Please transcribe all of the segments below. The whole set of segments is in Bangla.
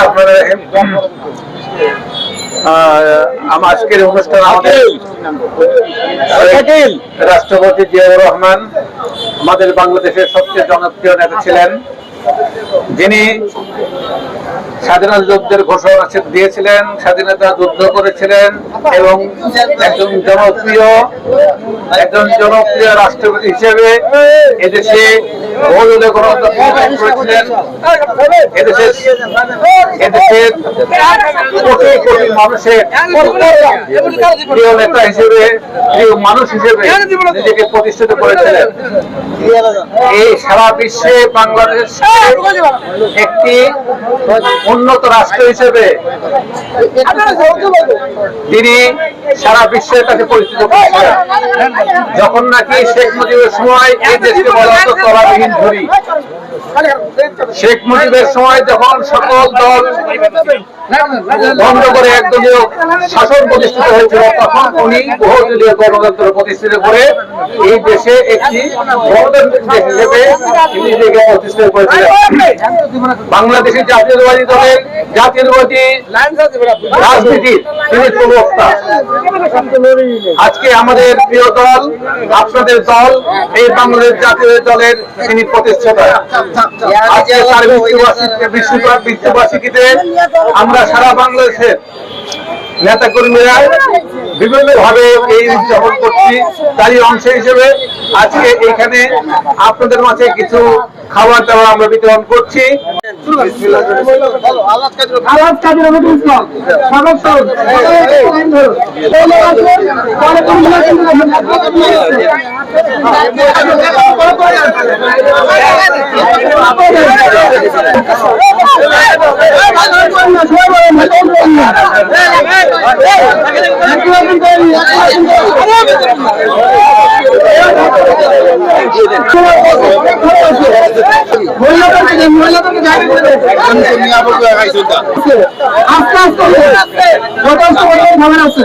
রহমানির রহিম। আমার আজকের অনুষ্ঠান আমাদের রাষ্ট্রপতি জিয়াউর রহমান আমাদের বাংলাদেশের সবচেয়ে জনপ্রিয় নেতা ছিলেন। যিনি স্বাধীনতা যুদ্ধের ঘোষণা দিয়েছিলেন স্বাধীনতা যুদ্ধ করেছিলেন এবং একজন জনপ্রিয় একজন জনপ্রিয় রাষ্ট্রপতি হিসেবে এদেশে বহুদলীয় গণতন্ত্র করেছিলেন এদেশের এদেশের কোটি কোটি মানুষের প্রিয় নেতা হিসেবে প্রিয় মানুষ হিসেবে নিজেকে প্রতিষ্ঠিত করেছিলেন এই সারা বিশ্বে বাংলাদেশ একটি উন্নত রাষ্ট্র হিসেবে তিনি সারা বিশ্বের কাছে পরিচিত করেছিলেন যখন নাকি শেখ মুজিবের সময় এই দেশকে বলা হতো তলাবিহীন ধরি শেখ মুজিবের সময় যখন সকল দল বন্ধ করে একদলীয় শাসন প্রতিষ্ঠিত হয়েছিল, তখন উনি বহুদলীয় গণতন্ত্র প্রতিষ্ঠিত করে এই দেশে একটি গণতান্ত্রিক দেশ বাংলাদেশের জাতীয়তাবাদী দলের জাতীয়তাবাদী রাজনীতির তিনি প্রবক্তা। আজকে আমাদের প্রিয় দল, আপনাদের দল, এই বাংলাদেশ জাতীয় দলের তিনি প্রতিষ্ঠাতা। আজকে তার মৃত্যুবার্ষিকীতে আমরা সারা বাংলাদেশের নেতা কর্মীরা বিভিন্ন ভাবে এই উদযাপন করছি। তারই অংশ হিসেবে আজকে এখানে আপনাদের মাঝে কিছু খাবার দাবার আমরা বিতরণ করছি। আলাদ আস্তে আস্তে যথেষ্ট পরিমাণ খাবার আছে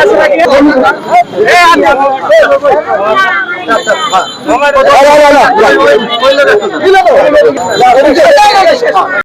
আছে নাকি